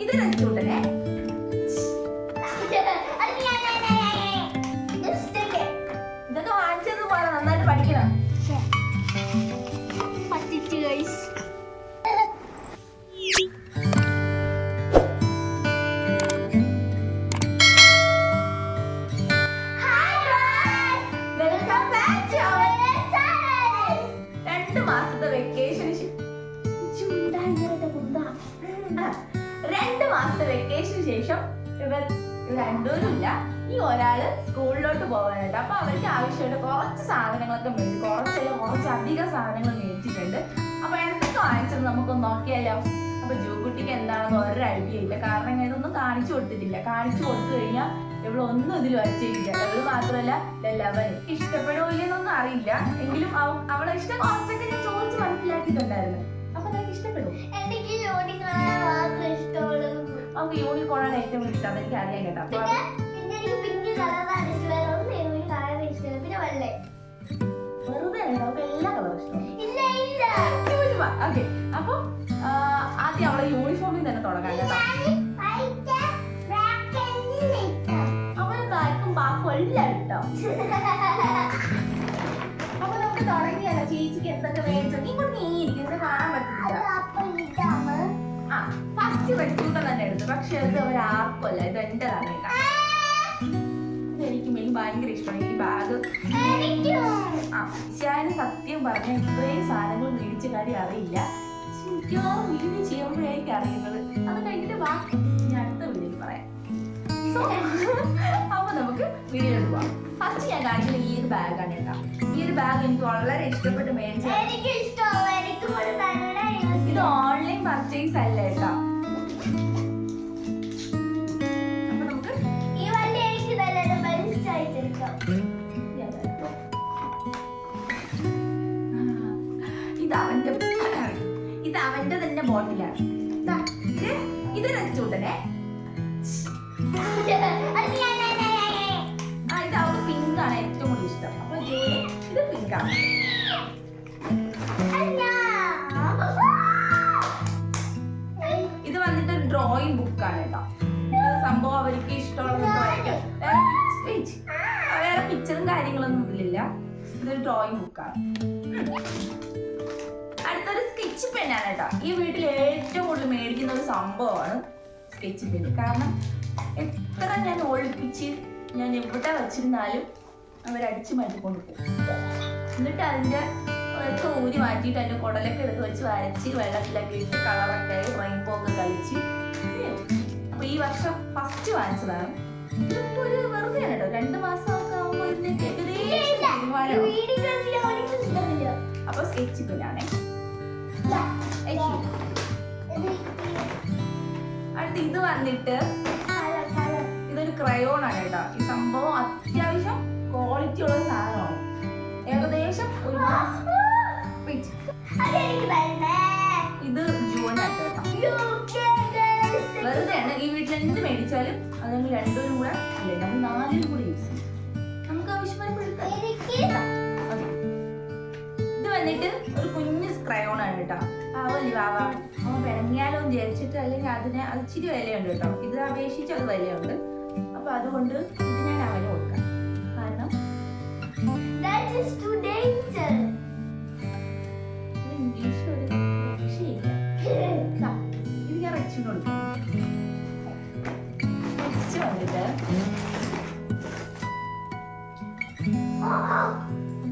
ഇത് രഞ്ജൂട്ടനെ ഇതൊക്കെ വാങ്ങിച്ചത് പോലെ നന്നായിട്ട് പഠിക്കണം. ശേഷം ഇവർ രണ്ടുപേരുമില്ല ഈ ഒരാൾ സ്കൂളിലോട്ട് പോകാനുണ്ട് അപ്പൊ അവർക്ക് ആവശ്യമായിട്ട് കുറച്ച് സാധനങ്ങളൊക്കെ മേടിച്ചു കുറച്ചല്ല കുറച്ചധികം സാധനങ്ങൾ മേടിച്ചിട്ടുണ്ട്. അപ്പൊ എന്തൊക്കെ വാങ്ങിച്ചത് നമുക്കൊന്ന് നോക്കിയാലോ? അപ്പൊ ജൂക്കുട്ടിക്ക് എന്താണെന്ന് ഒരു ഐഡിയ ഇല്ല. കാരണം ഇതൊന്നും കാണിച്ചു കൊടുത്തിട്ടില്ല. കാണിച്ചു കൊടുത്തു കഴിഞ്ഞാൽ ഇവളൊന്നും ഇതിൽ വരച്ചിട്ടില്ല ഇവൾ മാത്രമല്ല ലവൻ ഇഷ്ടപ്പെടുമില്ലെന്നൊന്നും അറിയില്ല. എങ്കിലും അവ- അവളെ ഇഷ്ടം കുറച്ചൊക്കെ ഞാൻ ചോദിച്ച് മനസ്സിലാക്കിയിട്ടുണ്ടായിരുന്നു. അപ്പൊ നിനക്ക് ഇഷ്ടപ്പെടും എനിക്ക് നമുക്ക് യൂണിക്കോണാണ് ഏറ്റവും ഇഷ്ടം. അതെനിക്ക് അറിയാം കേട്ടോ. പിന്നെ എനിക്ക് പിങ്ക് കളറാണ് ഇഷ്ടം. എനിക്ക് കളർ ഇഷ്ടമില്ല പിന്നെ വെള്ളേ. വെറുതെ നമുക്ക് എല്ലാ കളറും ഇഷ്ടമാണ് ഇല്ല ഇല്ല. ഓക്കെ. അപ്പൊ ആദ്യം അവളെ യൂണിഫോമിൽ തന്നെ തുടങ്ങാം കേട്ടോ. അവന് ബാക്കും ബാക്കും എല്ലാം ഇട്ടോ. അപ്പൊ നമുക്ക് തുടങ്ങിയല്ലോ ചേച്ചിക്ക് എന്തൊക്കെ മേടിച്ചോ നീ നീ ഇരിക്കുന്നത് പക്ഷെ അത് അവർ ആർക്കും അല്ല ഇത് എന്റേതാണ് എനിക്ക് ഭയങ്കര ഇഷ്ടമാണ്. ഈ ബാഗ്. ആ ഞാൻ സത്യം പറഞ്ഞ ഇത്രയും സാധനങ്ങൾ മേടിച്ച കാര്യം അറിയില്ല. മിക്കവാറും വീഡിയോ ചെയ്യുമ്പോഴായിരിക്കും അറിയുന്നത്. അത് കഴിഞ്ഞിട്ട് ബാക്കി ഞാൻ അടുത്ത വീഡിയോയിൽ പറയാം. അപ്പൊ നമുക്ക് വീഡിയോ പോവാം. ഫസ്റ്റ് ഞാൻ കാണിക്കുന്ന ഈ ഒരു ബാഗാണ് കേട്ടോ. ഈ ഒരു ബാഗ് എനിക്ക് വളരെ ഇഷ്ടപ്പെട്ട് മേടിച്ചു ഇത് ഓൺലൈൻ പർച്ചേസ് അല്ല കേട്ടോ. ആ ഇത് അവൾക്ക് പിങ്ക് ആണ് ഏറ്റവും കൂടുതൽ ഇഷ്ടം. അപ്പൊ ജൂലി ഇത് പിങ്ക് ആണ്. ഇത് വന്നിട്ട് ഡ്രോയിങ് ബുക്കാണ് കേട്ടോ. സംഭവം അവർക്ക് ഇഷ്ടമുള്ളത് വരയ്ക്കാം വേറെ. പിക്ചറും കാര്യങ്ങളൊന്നും ഇതിലില്ല. ഇതൊരു ഡ്രോയിങ് ബുക്കാണ് അടുത്തൊരു സ്കെച്ച് പെണ്ണാണ് കേട്ടോ. ഈ വീട്ടിൽ ഏറ്റവും കൂടുതൽ മേടിക്കുന്ന ഒരു സംഭവമാണ് സ്കെച്ച് പെൻ കാരണം എത്ര ഞാൻ ഒളിപ്പിച്ച് ഞാൻ എവിടെ വെച്ചിരുന്നാലും അവരടിച്ചു മാറ്റിക്കൊണ്ട് പോകും എന്നിട്ട് അതിന്റെ ഒക്കെ ഊരി മാറ്റിയിട്ട് അതിന്റെ കുടലൊക്കെ എടുത്ത് വെച്ച് വരച്ച് വെള്ളത്തിലൊക്കെ ഇട്ട് കളറൊക്കെ റെയിൻബോ ഒക്കെ കളിച്ച്. അപ്പൊ ഈ വർഷം ഫസ്റ്റ് വാങ്ങിച്ചതാണ് ഇതിപ്പോ ഒരു വെറുതെ കേട്ടോ. രണ്ട് മാസമൊക്കെ ആകുമ്പോൾ ഇതിനൊക്കെ ഏകദേശം തീരുമാനമാവും. അപ്പൊ സ്കെച്ച് പിന്നാണേ അടുത്ത് ഇത് വന്നിട്ട് ഇതൊരു ക്രയോൺ ആണ് കേട്ടോ. ഈ സംഭവം അത്യാവശ്യം ക്വാളിറ്റി ഉള്ള സാധനമാണ്. ഏകദേശം ഒരു. ഇത് കേട്ടോ. വെറുതെയാണ് ഈ വീട്ടിൽ എന്ത് മേടിച്ചാലും അത് ഞങ്ങൾ രണ്ടുപേരും കൂടെ അല്ലേ? നമ്മൾ നാലും കൂടെ യൂസ് ചെയ്യും. നമുക്ക് ആവശ്യമായി ഇത് വന്നിട്ട് ഒരു കുഞ്ഞ് ക്രയോൺ ആണ് കേട്ടോ. പാവല്ലേ വാവ പിണങ്ങിയാലോ എന്ന് വിചാരിച്ചിട്ട് അല്ലെങ്കിൽ അതിന് അത് ഇച്ചിരി വിലയുണ്ട് കേട്ടോ. ഇത് അപേക്ഷിച്ച് അത് വിലയുണ്ട്. അപ്പൊ അതുകൊണ്ട് ഇത് ഞാൻ അവന് കൊടുക്കാം. കാരണം ഒരു രക്ഷയില്ല. ദാ, ഇത് ഞാൻ റച്ചിന് കൊടുക്കും. റച്ച് വന്നിട്ട്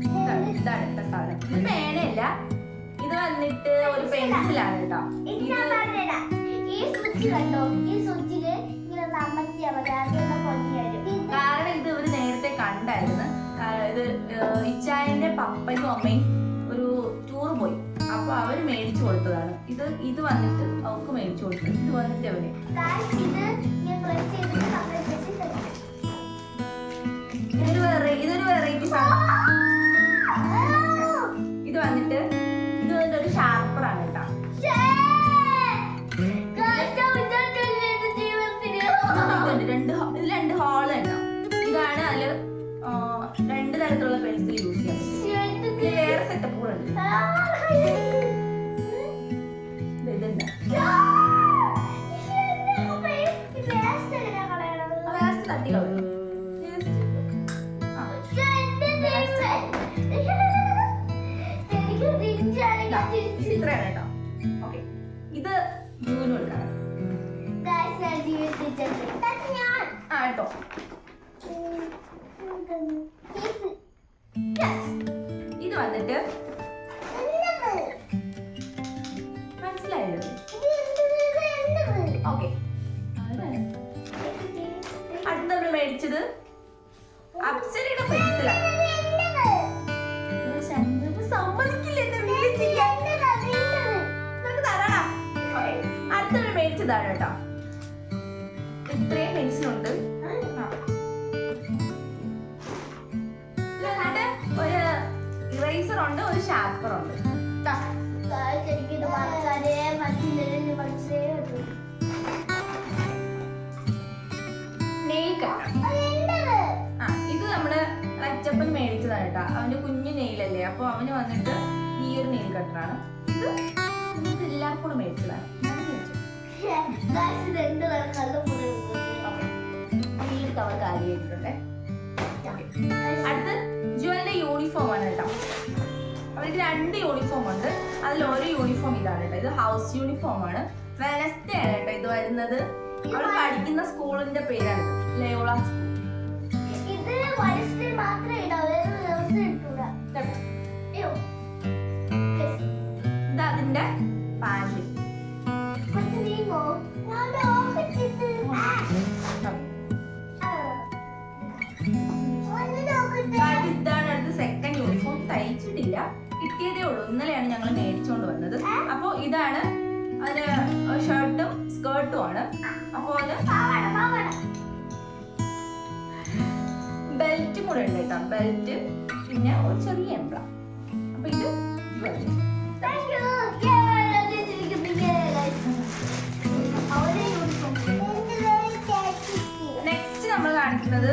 ഇതാണ് ഇതാണ് ഇട്ട സാധനം. ഇത് പേനയല്ല. ഇത് വന്നിട്ട് ഒരു പെൻസിലാണ് കേട്ടോ. ഈ സ്വിച്ച് കണ്ടോ? ഈ സ്വിച്ചിൽ ഇങ്ങനെ നമ്മൾ അമർത്തിയാൽ ഇച്ചായന്റെ പപ്പനും അമ്മയും ഒരു ടൂർ പോയി. അപ്പൊ അവർ മേടിച്ചു കൊടുത്തതാണ്. ഇത് ഇത് വന്നിട്ട് അവർക്ക് മേടിച്ചു കൊടുത്തു ഇത് വന്നിട്ട് അവർ ഇത് വെറൈ ഉണ്ട് ഒരു ഷാർപ്പർ ഉണ്ട്. ഇത് നമ്മൾ അച്ചപ്പൻ മേടിച്ചതാണ് കേട്ടോ അവന്റെ കുഞ്ഞു നെയിലല്ലേ അപ്പൊ അവന് വന്നിട്ട് ഈ ഒരു നെയിൽ കട്ടറാണ് ഇത് എല്ലാവർക്കും മേടിച്ചതാണ്. ഞാൻ. യൂണിഫോം ഉണ്ട്. അതിൽ ഒരു യൂണിഫോം ഇതാണ് കേട്ടോ. ഇത് ഹൗസ് യൂണിഫോം ആണ്. വെനസ്ഡേ ആണ് കേട്ടോ ഇത് വരുന്നത്. അവൾ പഠിക്കുന്ന സ്കൂളിന്റെ പേരാണ് ലയോള ഇത് മാത്രമേ ഇടാവൂ ഇത്. അതിന്റെ പാന്റ് കിട്ടിയതേ ഉള്ളൂ. ഇന്നലെയാണ് ഞങ്ങൾ മേടിച്ചുകൊണ്ട് വന്നത്. അപ്പൊ ഇതാണ് അതിന് ഷർട്ടും സ്കേർട്ടും ആണ്. അപ്പൊ അത് ബെൽറ്റും കൂടെ ഉണ്ട് കേട്ടോ. ബെൽറ്റ് പിന്നെ ഒരു ചെറിയ എംബ്ല. അപ്പൊ ഇത് നെക്സ്റ്റ് നമ്മൾ കാണിക്കുന്നത്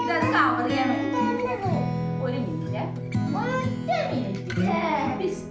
ഇതത് കവർ ചെയ്യാൻ വേണ്ടി. ഒരു മിനിറ്റ് ഒറ്റ മിനിറ്റ്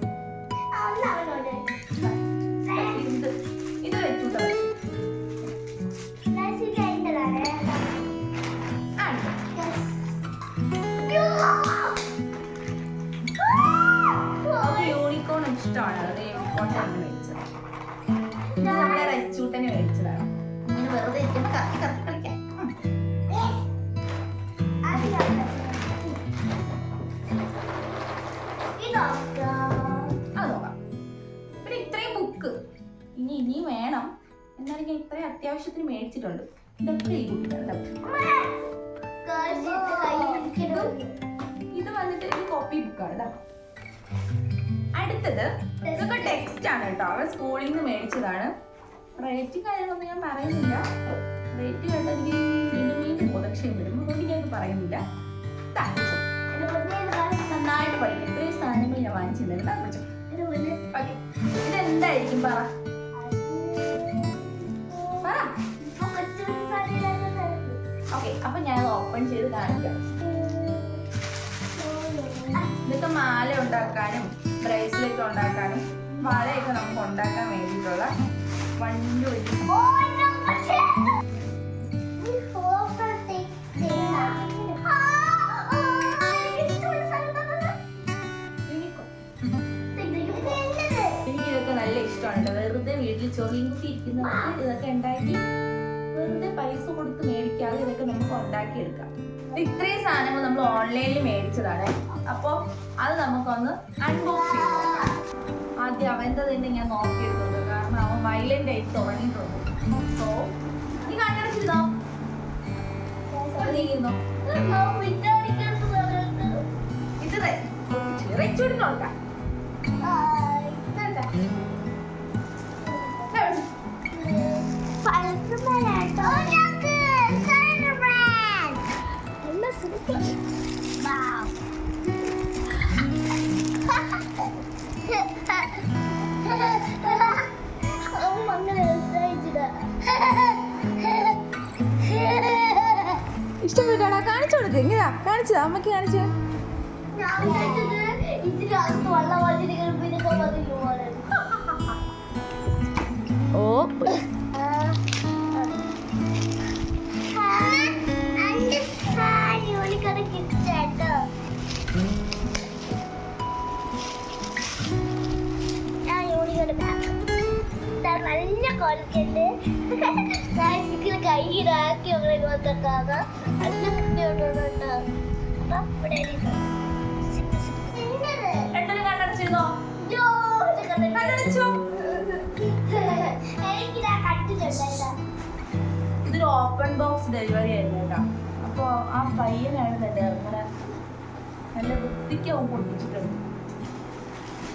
അത് നോക്കാം പിന്നെ ഇത്രയും ബുക്ക് ഇനി ഇനിയും വേണം. എന്നാലും ഞാൻ ഇത്രയും അത്യാവശ്യത്തിന് മേടിച്ചിട്ടുണ്ട്. ഇതൊക്കെ ഈ ബുക്കിലാണ് ഇത് വന്നിട്ട് ഒരു കോപ്പി ബുക്കാണ് കേട്ടോ അടുത്തത് ഇതൊക്കെ ടെക്സ്റ്റ് ആണ് കേട്ടോ അവൻ സ്കൂളിൽ നിന്ന് മേടിച്ചതാണ്. റേറ്റ് കാര്യങ്ങളൊന്നും ഞാൻ പറയുന്നില്ല. റേറ്റ് കേട്ടോ എനിക്ക് വീണ്ടും വീണ്ടും ഉപദക്ഷം വരും അതുകൊണ്ട് ഞാൻ പറയുന്നില്ല. ഇതെന്തായിരിക്കും പറ. ഓക്കെ. അപ്പൊ ഞാൻ ഓപ്പൺ ചെയ്ത് കാണിക്കാം. ഇതൊക്കെ മാല ഉണ്ടാക്കാനും ബ്രേസ്ലെറ്റ് ഉണ്ടാക്കാനും വളയൊക്കെ നമുക്ക് ഉണ്ടാക്കാൻ വേണ്ടിയിട്ടുള്ള വണ്ടി ചൊറിയും കുത്തി ഇരിക്കുന്നവർക്ക് ഇതൊക്കെ ഉണ്ടാക്കി വെറുതെ പൈസ കൊടുത്ത് മേടിക്കാതെ ഇതൊക്കെ നമുക്ക് ഉണ്ടാക്കിയെടുക്കാം. ഇത്രയും സാധനങ്ങൾ നമ്മൾ ഓൺലൈനിൽ മേടിച്ചതാണ്. അപ്പോൾ അത് നമുക്കൊന്ന് അൺബോക്സ് നോക്കാം. ആദ്യം അവന്റെ തന്നെ ഞാൻ നോക്കിയെടുക്കുന്നത് കാരണം അവൻ വയലന്റ് ആയിട്ട് തുടങ്ങിയിട്ടുണ്ട്. സോ നീ കണ്ണടച്ചിരുന്നോ നീങ്ങുന്നോ ഇത് റെച്ചൂടി നോക്കാം ഇഷ്ടപ്പെട്ടാടാ കാണിച്ചു കൊടുക്ക്. ഇങ്ങനെയാ. കാണിച്ചതാ. അമ്മയ്ക്ക് കാണിച്ചു. ഞാൻ സിപ്പ് ഇന്നത്. രണ്ടൊരു കണ്ണടച്ചിരുന്നോ അയ്യോ, ഇത് കണ്ടിട്ട് കണ്ണടച്ചോ? എനിക്കിതാ കണ്ടിട്ടുണ്ടായതാ ഇതൊരു ഓപ്പൺ ബോക്സ് ഡെലിവറി ആയിരുന്നു കേട്ടോ. അപ്പോൾ ആ പയ്യനാണ് തന്നെ ഇങ്ങനെ നല്ല വൃത്തിക്ക് അവൻ പൊട്ടിച്ചിട്ടുണ്ട്.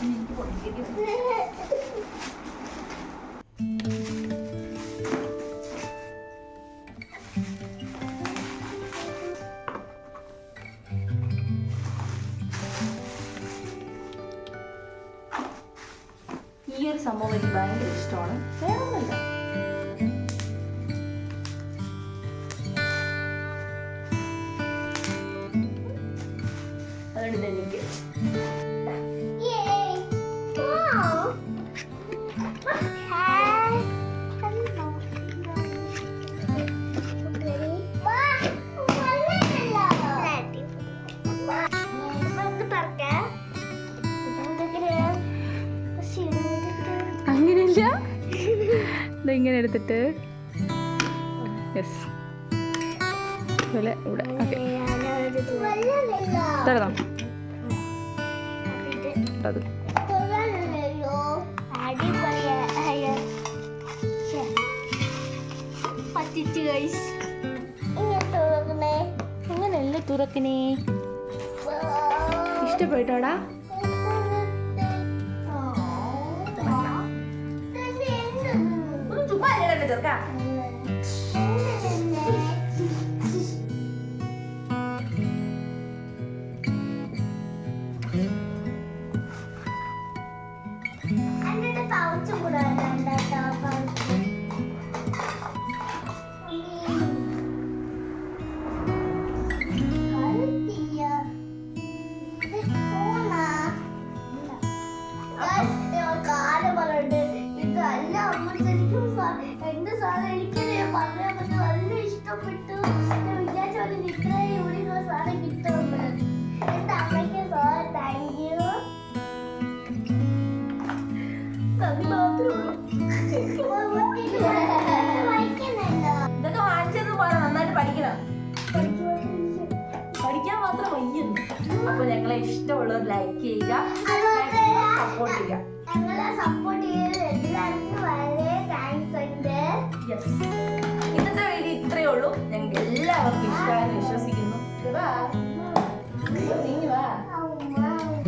എനിക്ക് പൊട്ടിക്കേണ്ടി സംഭവം എനിക്ക് ഭയങ്കര ഇഷ്ടമാണ്. വേണമെന്നില്ല എടുത്തിട്ട്. യെസ് ഇവിടെ. ഓക്കെ തരണം അത്. പറ്റിച്ച് ഗൈസ് ഇങ്ങനെ തുറക്കണേ. അങ്ങനെയല്ല തുറക്കണേ? ഇഷ്ടപ്പെട്ടോടാ 着干。എന്റെ സാധനം എനിക്ക് പറയാൻ പറ്റും നല്ല ഇഷ്ടപ്പെട്ടു. നിൽക്കുന്ന സാധനം കിട്ടുമെന്ന്. എന്റെ അമ്മയ്ക്ക് സാർ താങ്ക് യു അത് മാത്രമേ ഇതൊക്കെ വാങ്ങിച്ചെന്ന് പറ നന്നായിട്ട് പഠിക്കണം. പഠിക്കാൻ മാത്രം വയ്യുന്നു. അപ്പൊ ഞങ്ങളെ ഇഷ്ടമുള്ളവർ ലൈക്ക് ചെയ്യുക സപ്പോർട്ട് ചെയ്യുക. സപ്പോർട്ട് എല്ലാവർക്കും ഇഷ്ടമായെന്ന് വിശ്വസിക്കുന്നു.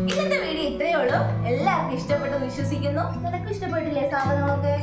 ഇന്നത്തെ വീഡിയോ? ഇത്രയേ ഉള്ളൂ. എല്ലാവർക്കും ഇഷ്ടപ്പെട്ടു വിശ്വസിക്കുന്നു. നിനക്ക് ഇഷ്ടപ്പെട്ടില്ലേ സാധനങ്ങളൊക്കെ?